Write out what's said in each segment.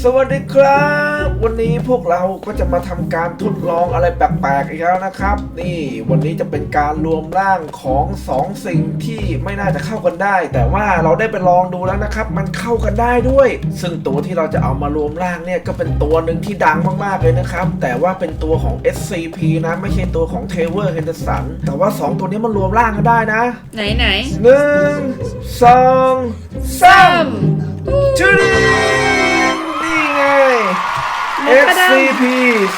สวัสดีครับ วันนี้พวกเราก็จะมาทำการทดลองอะไรแปลกๆอีกแล้วนะครับ นี่วันนี้จะเป็นการรวมร่างของสองสิ่งที่ไม่น่าจะเข้ากันได้ แต่ว่าเราได้ไปลองดูแล้วนะครับ มันเข้ากันได้ด้วย ซึ่งตัวที่เราจะเอามารวมร่างเนี่ยก็เป็นตัวหนึ่งที่ดังมากๆเลยนะครับ แต่ว่าเป็นตัวของ SCP นะไม่ใช่ตัวของ t a v e r Henderson แต่ว่า 2 ตัวนี้มันรวมร่างกันได้นะไหนไหนหนึ่งสองสามชื่ SCP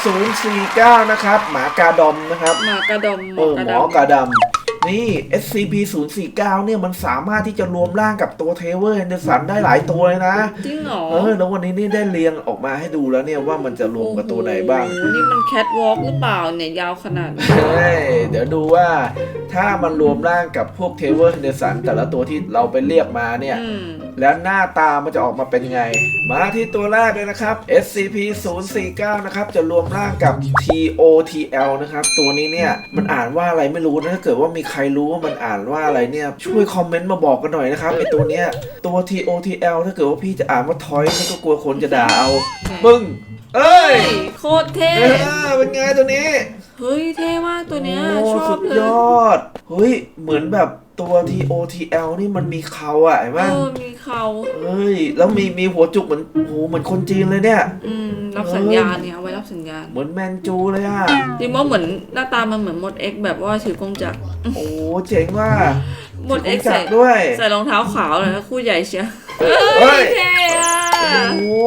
0 4 9นะครับ หมากาดอมนะครับ หมากระดมหเอมออกระหมดอกาดำนี่ SCP 0 4 9เนี่ยมันสามารถที่จะรวมร่างกับตัวเทเวอร์เฮนเดอร์สันได้หลายตัวเลยนะำจริงเหรอเออแล้ววันนี้นี่ได้เรียงออกมาให้ดูแล้วเนี่ยว่ามันจะรวมกับตัวไหนบ้าง โอ้โหนี่มันแคทวอล์กหรือเปล่าเนี่ยยาวขนาดนี้เฮ้ยเดี๋ยวดูว่าถ้ามันรวมร่างกับพวกเทเวอร์เฮนเดอร์สันแต่ละตัวที่เราไปเรียกมาเนี่ย อืม แล้วหน้าตามันจะออกมาเป็นไง มาที่ตัวแรกเลยนะครับ SCP 0 4 9นะครับ จะรวมร่างกับ TOTL นะครับ ตัวนี้เนี่ย มันอ่านว่าอะไรไม่รู้นะ ถ้าเกิดว่ามีใครรู้ว่ามันอ่านว่าอะไรเนี่ย ช่วยคอมเมนต์มาบอกกันหน่อยนะครับไอตัวเนี้ย ตัว TOTL ถ้าเกิดว่าพี่จะอ่านว่าทอยนี่ก็กลัวคนจะด่าเอาปึ้งเอ้ยเฮ้ย โคตรเท่เออเป็นไงตัวนี้ เฮ้ยเท่มากตัวเนี้ยโอ้ชอสุบดเลยยอด เฮ้ย เหมือนแบบตัว TOTL นี่มันมีเขาอะเห็นไหมเออมีเขาเฮ้ย แล้วมีมีหัวจุกเหมือนโหเหมือนคนจีนเลยเนี่ย อืมรับสัญญาณเนี่ยเอาไว้รับสัญญาณเหมือนแมนจูเลยอะจริงว่าเหมือนหน้าตามันเหมือนมดเอ็กแบบว่าถือกงจักรโอ้เจ๋งว่ะมดเอ็กจัใส่กรด้วย ใส่รองเท้าขาวเลยนะคู่ใหญ่เชียวเฮ้ยเท่อะโอ้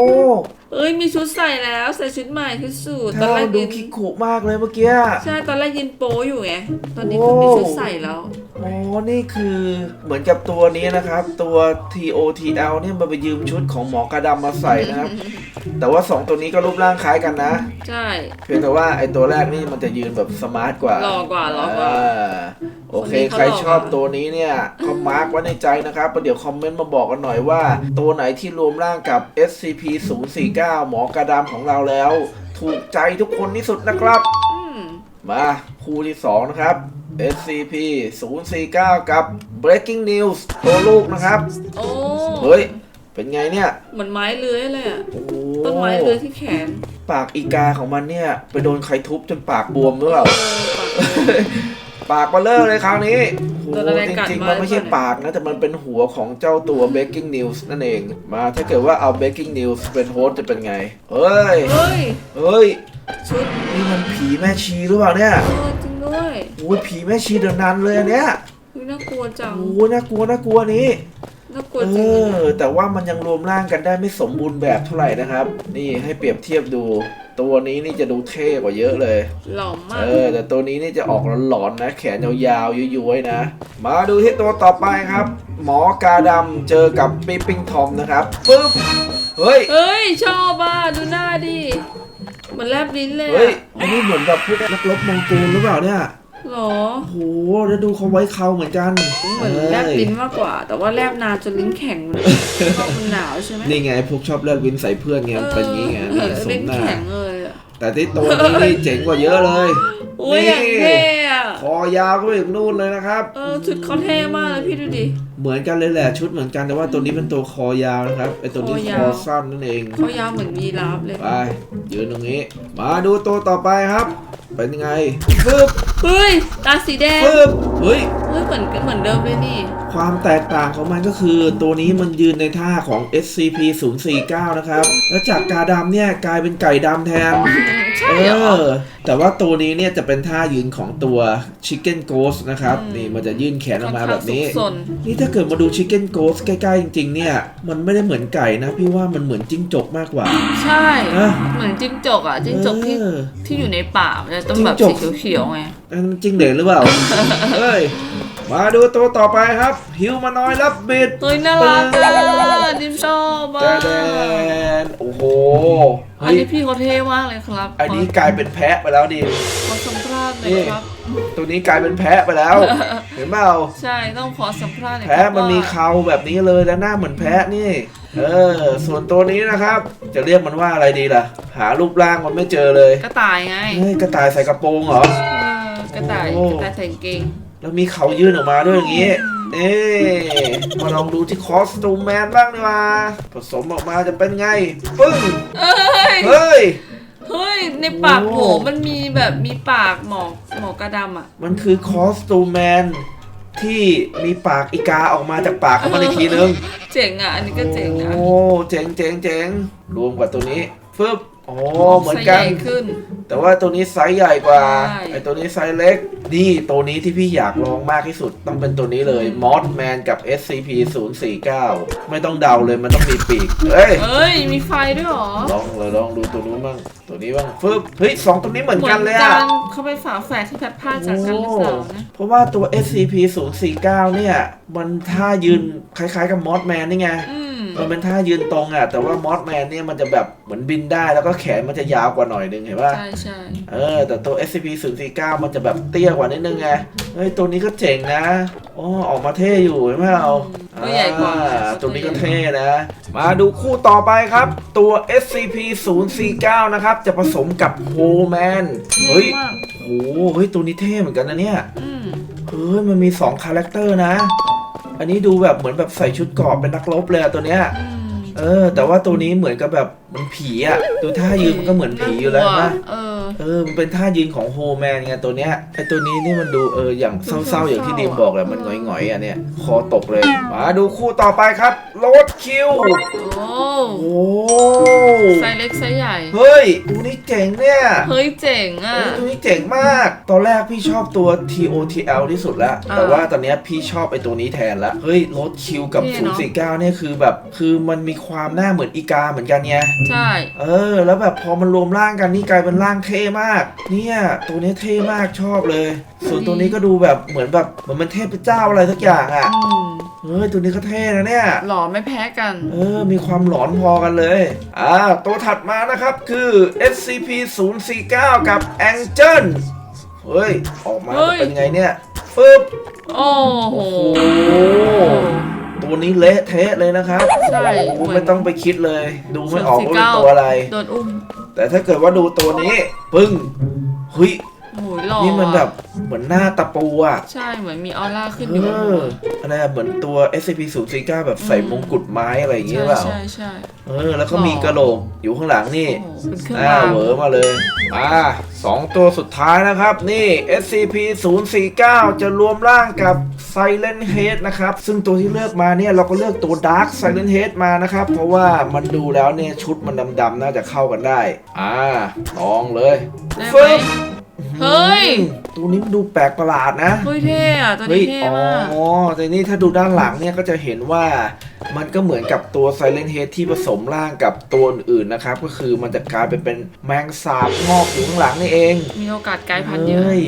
เอ้ยมีชุดใส่แล้วใส่ชุดใหม่ที่สุดตอนเท่าแรกดูยืนคิคุมากเลยเมื่อกี้ ใช่ตอนแรกยืนโป้อยู่ไงตอนนี้โอ้คือมีชุดใส่แล้วโอ้นี่คือเหมือนกับตัวนี้นะครับ ตัว TOTL เนี่ยมันไปยืมชุดของหมอกระดำมาใส่นะครับ แต่ว่า 2 ตัวนี้ก็รูปร่างคล้ายกันนะ ใช่ เพียงแต่ว่าไอตัวแรกนี่มันจะยืนแบบสมาร์ทกว่าหล่อกว่าหล่อกว่าาโอเคคนนี้เขาใครหล่อกว่าชอบตัวนี้เนี่ยก็มาร์กไว้ในใจนะครับแล้วเดี๋ยวคอมเมนต์มาบอกกันหน่อยว่า ตัวไหนที่รวมร่างกับ SCP 0 4 9หมอกระดำของเราแล้ว ถูกใจทุกคนที่สุดนะครับอืมมาคู่ที่ 2 นะครับ SCP 0 4 9กับ Breaking News ตัวลูกนะครับ โอ้เฮ้ย เป็นไงเนี่ย เหมือนไม้เลื้อยเลยอะโอ้โหต้นไม้เลื้อยที่แขน ปากอีกาของมันเนี่ย ไปโดนใครทุบจนปากบวมหรือเปล่าเออ ปากเลื้อยปากเบลเลอร์เลยคราวนี้โอ้โดนโหอะไรจกัดริงๆมามันไม่ใช่หรือเปล่าปากนะ แต่มันเป็นหัวของเจ้าตัว Breaking News นั่นเอง มาถ้าเกิดว่าเอา Breaking News เป็นโฮสต์จะเป็นไง เฮ้ย เฮ้ย เฮ้ย ชุดนี่มันผีแม่ชีหรือเปล่าเนี่ยเออจริงด้วยโอ้ยผีแม่ชีเดินนันเลยอันเนี้ยเฮ้ยน่ากลัวจัง โอ้ยน่ากลัวน่ากลัวนี้ น่ากลัวเอจริงอแต่ว่ามันยังรวมร่างกันได้ไม่สมบูรณ์แบบเท่าไหร่นะครับ นี่ให้เปรียบเทียบดู ตัวนี้นี่จะดูเท่กว่าเยอะเลย หล่อมาเอกอแต่ตัวนี้นี่จะออกหลอนๆนะ แขนยาวๆย้วยๆนะ มาดูที่ตัวต่อไปครับ หมอกาดำเจอกับปิปปิ้งทอมนะครับปึ๊บเฮ้ย เฮ้ย ชอบอะดูหน้าดิเหมือนแลบลิ้นเลยเฮ้ยอะอันนี้เหมือนแบบพวกนักรบมองโกลหรือเปล่าเนี่ย หรอโอ้โหแล้วดูเขาไว้เขาเหมือนกันเหมือนแลบลิ้นมากกว่า แต่ว่าแลบนานจนลิ้นแข็งเลยเพราะมันหนาวใช่ไหมนี่ไงพวกชอบแลบวินใส่เพื่อนไงมันเป็นอย่างงี้ไงเอนี่อสมลิ้นหน้าแข็งเลยอะแต่ที่ตัวนี้นี่เจ๋งกว่าเยอะเลยอุ้ยอย่างเท่อะคอยาวก็ไปถึงนู่นเลยนะครับเออชุดเขาเท่มากเลยพี่ดูดิเหมือนกันเลยแหละชุดเหมือนกันแต่ว่าตัวนี้เป็นตัวคอยาวนะครับไอตัวนี้คอยาควอสั้นนั่นเองเขายาวเหมือนยีราฟเลยไปยืนตรงนี้ มาดูตัวต่อไปครับ เป็นยังไงปึ๊บเฮ้ย ตาสีแดง ปึ๊บเฮ้ย เฮ้ย เหมือนเหมือนเดิมเลยนี่ ความแตกต่างของมันก็คือตัวนี้มันยืนในท่าของ SCP 0 4 9 นะครับ แล้วจากกาดำเนี่ยกลายเป็นไก่ดำแทน ใช่เอเหรอ อ แต่ว่าตัวนี้เนี่ยจะเป็นท่ายืนของตัว Chicken Ghost นะครับ อืม นี่มันจะยื่นแขนออกมาแบบนี้ ค่อข้งสุขสนนี่ถ้าเกิดมาดู Chicken Ghost ใกล้ๆ จริงๆ เนี่ย มันไม่ได้เหมือนไก่นะ พี่ว่ามันเหมือนจิ้งจกมากกว่า ใช่นะเหมือนจิ้งจกอะจิ้งจกที่เออ ที่อยู่ในป่ามันจะต้องแบบจิ้งจสีกเขียวๆไงนั่นมันจิ้งเหลนหรือเปล่า เฮ้ย มาดูตัวต่อไปครับ ฮิวมานอยรับบิดเฮ้ยน่ารักอะดิมชอบอะแต่แดนโอ้โหอัน เฮ้ยนี้พี่เขาเท่มากเลยครับอันนี้กลายเป็นแพะไปแล้วดิ ขอสัมภาษณ์หน่อนี่ยครับ ตัวนี้กลายเป็นแพะไปแล้ว เห็นเปล่าใช่ต้องขอสัมภาษณ์หน่อยแพะมันมีครับเขาแบบนี้เลยแล้วหน้าเหมือนแพะนี่ เออ ส่วนตัวนี้นะครับ จะเรียกมันว่าอะไรดีล่ะ หารูปร่างมันไม่เจอเลยว่ากระต่ายไงเฮ้ยกระต่ายใส่กระโปรงเหรอ เออกระต่ายโอ้ กระต่ายใส่กางเกงแล้วมีเขายื่นออกมาด้วยอย่างงี้ เอ๊ะมาลองดูที่คอสตูมแมนบ้างดีกว่าผสมออกมาจะเป็นไง ปึ้ง เอ้ย เฮ้ย เฮ้ย ในปากหโอ้มูมันมีแบบมีปากหมอกหมอกกระดำอะ มันคือคอสตูมแมนที่มีปากอีกาออกมาจากปากของมันอีกทีนึง เจ๋งอะ อันนี้ก็เจ๋งนะโอ้เจ๋งเจ๋งเจ๋งรวมกับตัวนี้ฟึบ โอ้เหมือนไซส์กัใหนญ่ขึ้น แต่ว่าตัวนี้ไซส์ใหญ่กว่าใช่ ไอตัวนี้ไซส์เล็ก นี่ตัวนี้ที่พี่อยากลองมากที่สุดต้องเป็นตัวนี้เลยมอสแมนกับ SCP 0 4 9ไม่ต้องเดาเลยมันต้องมีปีกเอ้ย เอ้ย มีไฟด้วยเหรอลองเลยลองดูตัวนู้นบ้างตัวนี้บ้างฟึบเฮ้ยสองตัวนี้เหมือนกันเลยอะเขาเป็นฝาแฝดที่แพทย์พลาดจากกันหรือเปล่านะเพราะว่าตัว SCP 0 4 9เนี่ย มันท่ายืนคล้ายๆกับมอสแมนนี่ไง อื มมันเป็นท่ายืนตรงอะแต่ว่ามอสแมนเนี่ยมันจะแบบเหมือนบินได้แล้วก็แขนมันจะยาวกว่าหน่อยนึงเห็นปะใช่ใช่เออ แต่ตัว SCP 0 4 9มันจะแบบเตี้ยกว่านิดนึงไง เฮ้ย ตัวนี้ก็เจ๋งนะอ๋อออกมาเท่อยู่เห็นไหมเอาตัวใหญ่กว่าอ่ตัวนี้ก็เท่นะ มาดูคู่ต่อไปครับ ตัว SCP 0 4 9นะครับ จะผสมกับโฮแมน เฮ้ยมากโห เฮ้ย ตัวนี้เท่เหมือนกันนะเนี่ยอืมเฮ้ย มันมี 2 คาแรคเตอร์นะ อันนี้ดูแบบเหมือนแบบใส่ชุดเกราะเป็นนักรบเลยอะตัวเนี้ยอืมเออ แต่ว่าตัวนี้เหมือนกับแบบเหมันผีอะดูท่ายืนมันก็เหมือนผีอยู่แล้วนะเออ เออ มันเป็นท่ายืนของโฮแมนไงตัวเนี้ยไอตัวนี้นี่มันดูเอออย่างเศร้าๆอย่างที่ดีมบอกแหละมันหงอยๆอะเนี่ยคอตกเลย มาดูคู่ต่อไปครับโรดคิวโอ้โอ้ไซส์เล็กไซส์ใหญ่ เฮ้ยตัวนี้เจ๋งเนี่ยเฮ้ยเจ๋งอะเฮ้ยตัวนี้เจ๋งมาก ตอนแรกพี่ชอบตัว TOTL ที่สุดแล้วอ่าแต่ว่าตอนเนี้ยพี่ชอบไอตัวนี้แทนละเฮ้ยโรดคิวกับเท่เนอะ049เนี่ยคือแบบคือมันมีความหน้าเหมือนอีกาเหมือนกันไงใช่ เออ แล้วแบบพอมันรวมร่างกันนี่กลายเป็นร่างเท่มาก เนี่ย ตัวนี้เท่มากชอบเลย ส่วนตัวนี้ก็ดูแบบเหมือนแบบเหมือนมันเทพเจ้าอะไรสักอย่างอะอืมเฮ้ยตัวนี้ก็เท่นะเนี่ย หล่อไม่แพ้กัน เออ มีความหลอนพอกันเลย อ่า ตัวถัดมานะครับคือ SCP 0 4 9กับ Angel เฮ้ย ออกมาเฮ้จะยเป็นไงเนี่ยฟึบโอ้โห โอ้โหตั วนี้เละเทะเลยนะครับใช่โอ้ไม่ต้องไปคิดเลย ดูไม่ออกว่าเป็น049ตัวอะไร โดนอุ้ม แต่ถ้าเกิดว่าดูตัวนี้ ปึ้งเฮ้ยโอ้ยหล่อนี่มันแบบเหมือนหน้าตะปูอะใช่เหมือนมีออร่าขึ้นเออยู่ออะไรอะเหมือนตัว SCP 0 4 9แบบใส่มงกุฎไม้อะไรอย่างเงี้ยใช่เปล่าใช่ใช่เออ แล้วก็มีกระโหลกอยู่ข้างหลังนี่โอ้โหเป็นเครื่องอ่ารางเหวอมาเลยมาสองตัวสุดท้ายนะครับ นี่ SCP 0 4 9จะรวมร่างกับ Silent Head นะครับ ซึ่งตัวที่เลือกมาเนี่ยเราก็เลือกตัว Dark Silent Head มานะครับ เพราะว่ามันดูแล้วเนี่ยชุดมันดำๆน่าจะเข้ากันได้ อ่าลองเลยได้ไหมฟึบ เฮ้ย ตัวนี้มันดูแปลกประหลาดนะเฮ้ยเท่อะตัวเฮ้นี้ยเท่อ๋อมากแต่นี่ถ้าดูด้านหลังเนี่ยก็จะเห็นว่ามันก็เหมือนกับตัว Silent Head ที่ผสมร่างกับตัวอื่นๆนะครับ ก็คือมันจะกลายไปเป็นแมงสาบงอกอยู่ข้างหลังนี่เอง มีโอกาสกลายพันธุ์เยอะฮ้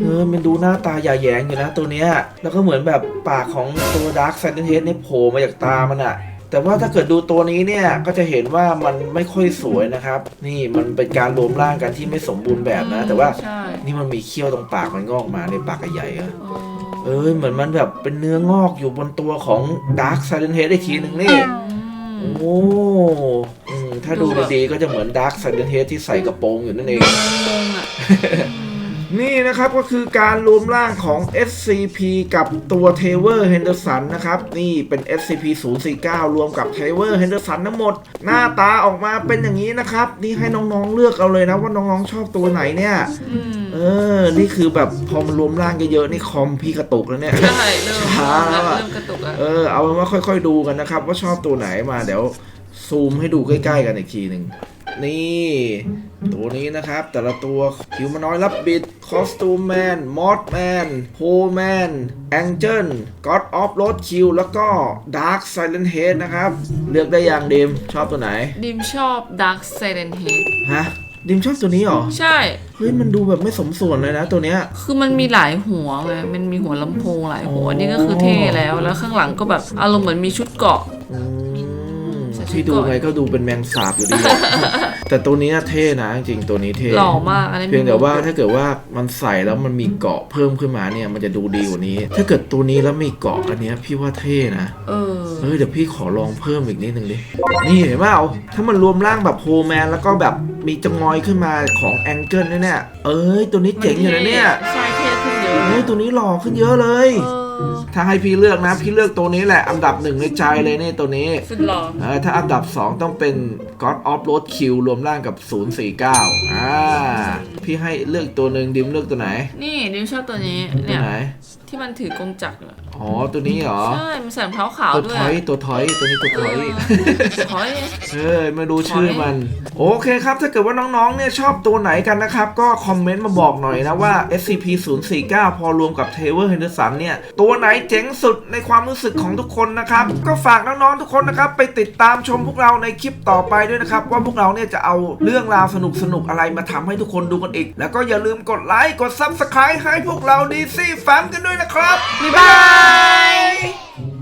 เออมันดูหน้าตาหย่าแยงอยู่นะตัวเนี้ย แล้วก็เหมือนแบบปากของตัว Dark Silent Head นี่โผล่มาจากตามันอะ แต่ว่าถ้าเกิดดูตัวนี้เนี่ยก็จะเห็นว่ามันไม่ค่อยสวยนะครับ นี่มันเป็นการรวมร่างกันที่ไม่สมบูรณ์แบบนะ แต่ว่าใช่นี่มันมีเขี้ยวตรงปากมันงอกมาในปากใหญ่ๆอะอ๋อเอ้ยเหมือนมันแบบเป็นเนื้องอกอยู่บนตัวของ Dark Silent Head อีกทีหนึ่งนี่ อืม โอ้อืมถ้าดูดีๆก็จะเหมือน Dark Silent Head ที่ใส่กระโปรงอยู่นั่นเอง งงๆอะ นี่นะครับก็คือการรวมร่างของ SCP กับตัว t a v e r Henderson นะครับ นี่เป็น SCP 049รวมกับ t a v e r Henderson ทั้งหมด หน้าตาออกมาเป็นอย่างนี้นะครับ นี่ให้น้องๆเลือกเอาเลยนะว่าน้องๆชอบตัวไหนเนี่ยอืมเออ นี่คือแบบพอมันรวมร่างเยอะๆนี่คอมพี่กระตุกแล้วเนี่ยใช่เริ่มช้าแล้วอะเริ่มกระตุกอะเออเอาเป็นว่าค่อย ๆ ดูกันนะครับ ว่าชอบตัวไหนมาเดี๋ยวซูมให้ดูใกล้ ๆ กันอีกทีหนึ่ง นี่ ตัวนี้นะครับ แต่ละตัวคิวมานอยรับบิดคอสตูมแมนมอสแมนโฮแมนแองเจิลก็อดออฟโรดคิวแล้วก็ดาร์ s ไซเลนเฮดนะครับ เลือกได้อย่างเดมชอบตัวไหน ดิมชอบ Dark Silent Head ฮะ ดิมชอบตัวนี้เหรอ ใช่ เฮ้ย มันดูแบบไม่สมส่วนเลยนะตัวเนี้ย คือมันมีหลายหัวไงมันมีหัวลำโพงหลายหัวอ๋อนี่ก็คือเท่แล้ว แล้วข้างหลังก็แบบอารมณ์เหมือนมีชุดเกราะอืมใส่ชุด ที่ดูไงก็ดูเป็นแมงสาบอยู่ดี แต่ตัวนี้น่ะเท่นะจริงๆตัวนี้เท่หล่อมากอันนี้เพียงแต่ว่าถ้าเกิดว่ามันใส่แล้วมันมีเกาะเพิ่มขึ้นมาเนี่ยมันจะดูดีกว่านี้ ถ้าเกิดตัวนี้แล้วมีเกาะอันเนี้ยพี่ว่าเท่นะ เออเฮ้ยเดี๋ยวพี่ขอลองเพิ่มอีกนิดนึงดิ นี่เห็นเปล่าถ้ามันรวมร่างแบบโฮแมนแล้วก็แบบมีจงอยขึ้นมาของแองเกิลเนี่ยเอ้ยตัวนี้เจ๋งอยู่นะเนี่ยใช่เท่ขึ้นเยอะโอ้ยตัวนี้หล่อขึ้นเยอะเลยเออ ถ้าให้พี่เลือกนะ พี่เลือกตัวนี้แหละ อันดับหนึ่งในใจเลยนี่ตัวนี้ สุดหล่อเออถ้าอันดับ 2 ต้องเป็น God of Road Q รวมร่างกับ 049 อ่า พี่ให้เลือกตัวหนึ่งดิมเลือกตัวไหน นี่ดิมชอบตัวนี้ตัเนี่วยไหน ที่มันถือกงจักรอะอ๋อ ตัวนี้เหรอ ใช่มันใส่รองเท้าขาวตัวด้วถยอยตัวถอยตัวนี้ตัวถอย ถอยเฮ้ยไม่รู้ชื่อมัน โอเคครับ ถ้าเกิดว่าน้องๆ เนี่ยชอบตัวไหนกันนะครับ ก็คอมเมนต์มาบอกหน่อยนะว่า SCP 0 4 9พอรวมกับ t a v e r Henderson เนี่ย ตัวไหนเจ๋งสุดในความรู้สึกของทุกคนนะครับ ก็ฝากน้องๆทุกคนนะครับ ไปติดตามชมพวกเราในคลิปต่อไปด้วยนะครับ ว่าพวกเราเนี่ยจะเอาเรื่องราวสนุกๆอะไรมาทำให้ทุกคนดูกันอีก แล้วก็อย่าลืมกดไลค์กดซับสไครต์ให้พวกเราดีซี่แฟมกันด้วยนะครับบ๊ายบาย